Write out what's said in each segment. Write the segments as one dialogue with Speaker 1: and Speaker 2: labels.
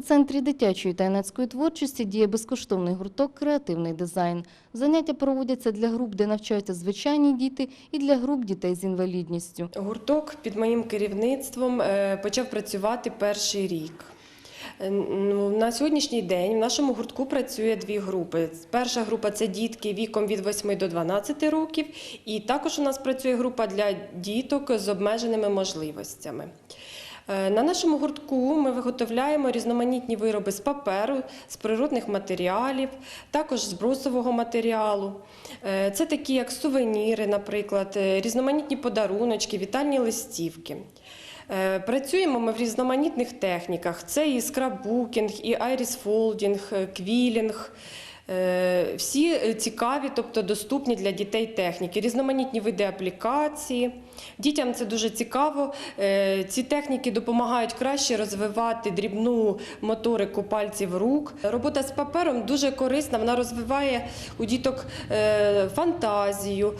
Speaker 1: Центрі дитячої та юнацької творчості діє безкоштовний гурток Креативний дизайн. Заняття проводяться для груп, де навчаються звичайні діти, і для груп дітей з інвалідністю.
Speaker 2: Гурток під моїм керівництвом е, почав працювати перший рік. Е, ну, На сьогоднішній день в нашому гуртку працює дві групи. Перша група це дітки віком від 8 до 12 років, і також у нас працює група для діток з обмеженими можливостями. Е, На нашому гуртку ми виготовляємо різноманітні вироби з паперу, з природних матеріалів, також з брусового матеріалу. Е, Це такі, як сувеніри, наприклад, е, різноманітні подаруночки, вітальні листівки. Працюємо ми в різноманітних техніках. Це і скраббукінг, і айрісфолдінг, квілінг. Е, Всі е, цікаві, тобто доступні для дітей техніки, різноманітні види аплікації. Дітям це дуже цікаво. Е, Ці техніки допомагають краще розвивати дрібну моторику пальців рук. Робота з папером дуже корисна, вона розвиває у діток фантазію,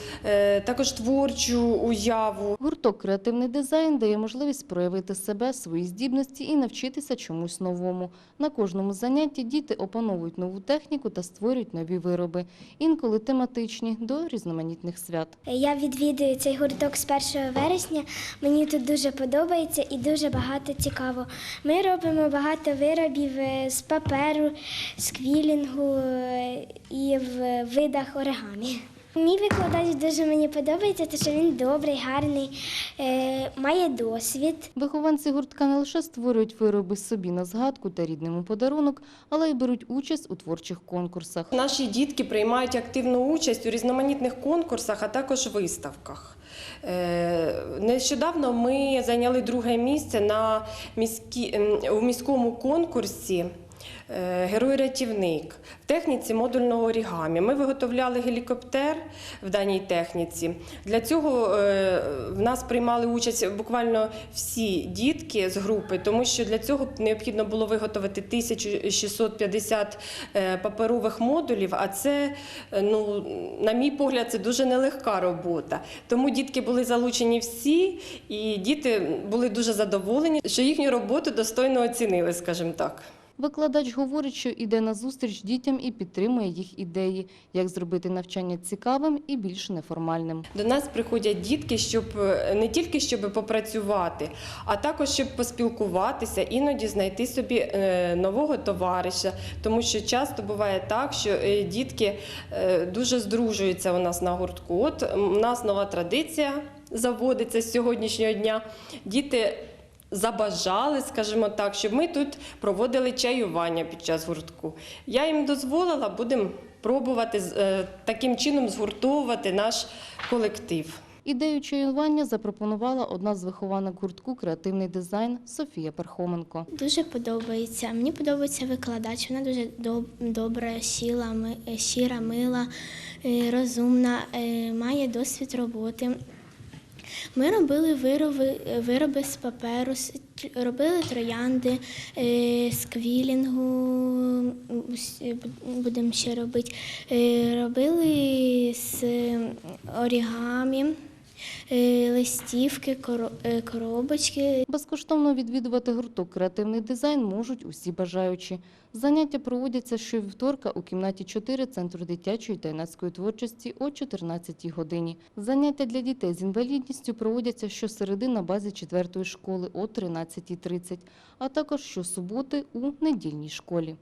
Speaker 2: також творчу уяву.
Speaker 1: Гурток Креативний дизайн дає можливість проявити себе, свої здібності і навчитися чомусь новому. На кожному занятті діти опановують нову техніку та створюють нові вироби, інколи тематичні до різноманітних свят.
Speaker 3: Я відвідую цей гурток з 1 вересня. Мені тут дуже подобається і дуже багато цікаво. Ми робимо багато виробів е, з паперу, з квілінгу е, і в видах оригамі. Мій викладач дуже мені подобається, тому що він добрий, гарний, е, має досвід.
Speaker 1: Вихованці гуртка не лише створюють вироби собі на згадку та рідним у подарунок, але й беруть участь у творчих конкурсах.
Speaker 2: Наші дітки приймають активну участь у різноманітних конкурсах, а також виставках. Е, Нещодавно ми зайняли друге місце на міські, у міському конкурсі. Е, Герой-рятівник в техніці модульного орігамі. Ми виготовляли гелікоптер в даній техніці. Для цього е, в нас приймали участь буквально всі дітки з групи, тому що для цього необхідно було виготовити 1650 е, паперових модулів. А це, ну, на мій погляд, це дуже нелегка робота. Тому дітки були залучені всі, і діти були дуже задоволені, що їхню роботу достойно оцінили, скажімо так.
Speaker 1: Викладач говорить, що йде на зустріч дітям і підтримує їх ідеї, як зробити навчання цікавим і більш неформальним.
Speaker 2: До нас приходять дітки, щоб е, не тільки щоб попрацювати, а також щоб поспілкуватися, іноді знайти собі е, нового товариша. Тому що часто буває так, що е, дітки дуже здружуються у нас на гуртку. От у нас нова традиція заводиться з сьогоднішнього дня. Діти забажали, скажімо так, щоб ми тут проводили чаювання під час гуртку. Я їм дозволила, будемо пробувати з- е, таким чином згуртовувати наш колектив.
Speaker 1: Ідею чаювання запропонувала одна з вихованок гуртку Креативний дизайн Софія Пархоменко.
Speaker 3: Дуже подобається. Мені подобається викладач. Вона дуже доб- добра, сіла, ми- е, щира, мила, е, розумна, має досвід роботи. Ми робили вироби, вироби з паперу, робили троянди сквілінгу, с- бу- будемо ще робити. Е, Робили з орігамі, е, листівки, е, коробочки.
Speaker 1: Безкоштовно відвідувати гурток Креативний дизайн можуть усі бажаючі. Заняття проводяться щовівторка у кімнаті 4 Центру дитячої та юнацької творчості о 14 годині. Заняття для дітей з інвалідністю проводяться щосереди на базі 4 школи о 13.30, а також щосуботи у недільній школі.